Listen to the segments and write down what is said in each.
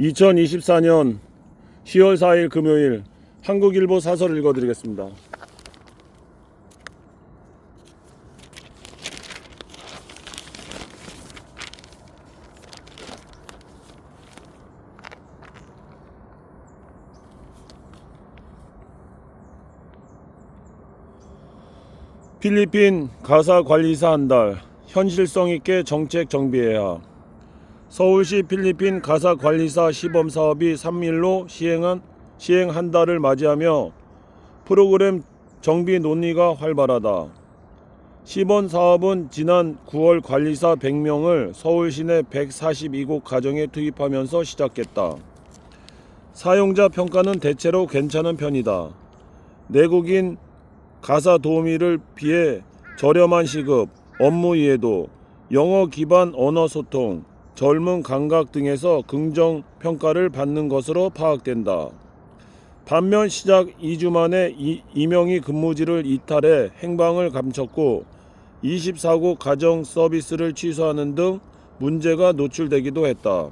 2024년 10월 4일 금요일 한국일보 사설을 읽어드리겠습니다. 필리핀 가사 관리사 한 달 현실성 있게 정책 정비해야 서울시 필리핀 가사 관리사 시범 사업이 3일로 시행한 시행 한 달을 맞이하며 프로그램 정비 논의가 활발하다. 시범 사업은 지난 9월 관리사 100명을 서울 시내 142곳 가정에 투입하면서 시작했다. 사용자 평가는 대체로 괜찮은 편이다. 내국인 가사 도우미를 비해 저렴한 시급, 업무 이해도, 영어 기반 언어 소통, 젊은 감각 등에서 긍정 평가를 받는 것으로 파악된다. 반면 시작 2주 만에 이, 이명희 근무지를 이탈해 행방을 감췄고 24곳 가정 서비스를 취소하는 등 문제가 노출되기도 했다.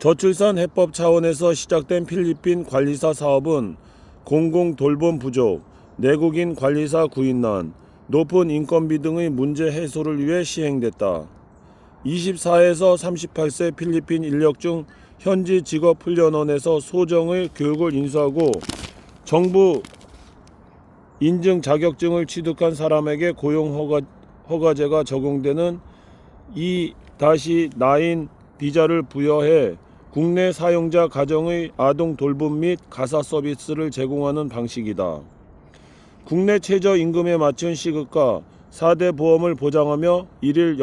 저출산 해법 차원에서 시작된 필리핀 관리사 사업은 공공 돌봄 부족, 내국인 관리사 구인난, 높은 인건비 등의 문제 해소를 위해 시행됐다. 24에서 38세 필리핀 인력 중 현지 직업 훈련원에서 소정의 교육을 인수하고 정부 인증 자격증을 취득한 사람에게 고용 허가, 허가제가 적용되는 2-9 비자를 부여해 국내 사용자 가정의 아동 돌봄 및 가사 서비스를 제공하는 방식이다. 국내 최저 임금에 맞춘 시급과 4대 보험을 보장하며 일일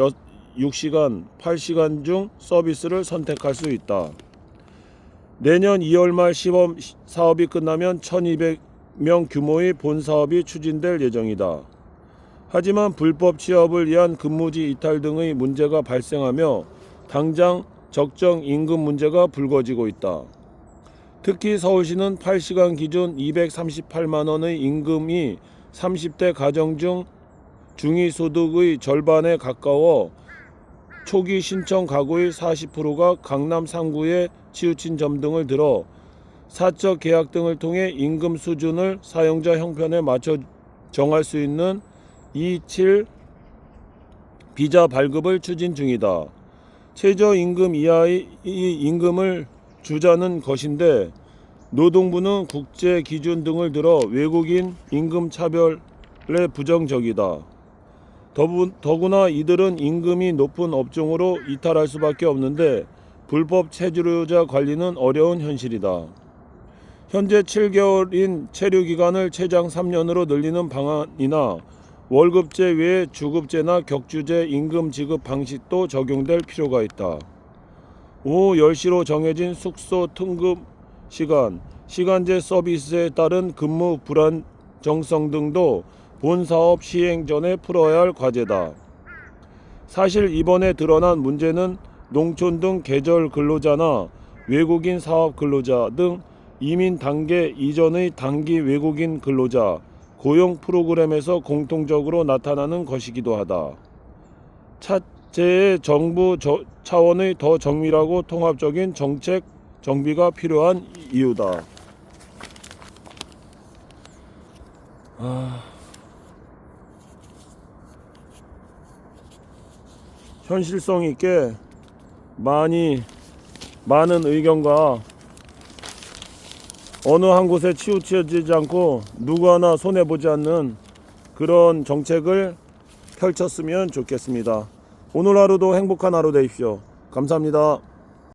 6시간, 8시간 중 서비스를 선택할 수 있다. 내년 2월 말 시범 사업이 끝나면 1200명 규모의 본 사업이 추진될 예정이다. 하지만 불법 취업을 위한 근무지 이탈 등의 문제가 발생하며 당장 적정 임금 문제가 불거지고 있다. 특히 서울시는 8시간 기준 238만 원의 임금이 30대 가정 중 중위소득의 절반에 가까워 초기 신청 가구의 40%가 강남 상구에 치우친 점 등을 들어 사적 계약 등을 통해 임금 수준을 사용자 형편에 맞춰 정할 수 있는 27 비자 발급을 추진 중이다. 최저 임금 이하의 이 임금을 주자는 것인데 노동부는 국제 기준 등을 들어 외국인 임금 차별에 부정적이다. 더구나 이들은 임금이 높은 업종으로 이탈할 수밖에 없는데 불법 체류자 관리는 어려운 현실이다. 현재 7개월인 체류 기간을 최장 3년으로 늘리는 방안이나 월급제 외에 주급제나 격주제 임금 지급 방식도 적용될 필요가 있다. 오후 10시로 정해진 숙소 등급 시간, 시간제 서비스에 따른 근무 불안정성 등도 본 사업 시행 전에 풀어야 할 과제다. 사실 이번에 드러난 문제는 농촌 등 계절 근로자나 외국인 사업 근로자 등 이민 단계 이전의 단기 외국인 근로자 고용 프로그램에서 공통적으로 나타나는 것이기도 하다. 차제의 정부 저, 차원의 더 정밀하고 통합적인 정책 정비가 필요한 이유다. 아... 현실성 있게 많이 많은 의견과 어느 한 곳에 치우쳐지지 않고 누구 하나 손해 보지 않는 그런 정책을 펼쳤으면 좋겠습니다. 오늘 하루도 행복한 하루 되십시오. 감사합니다.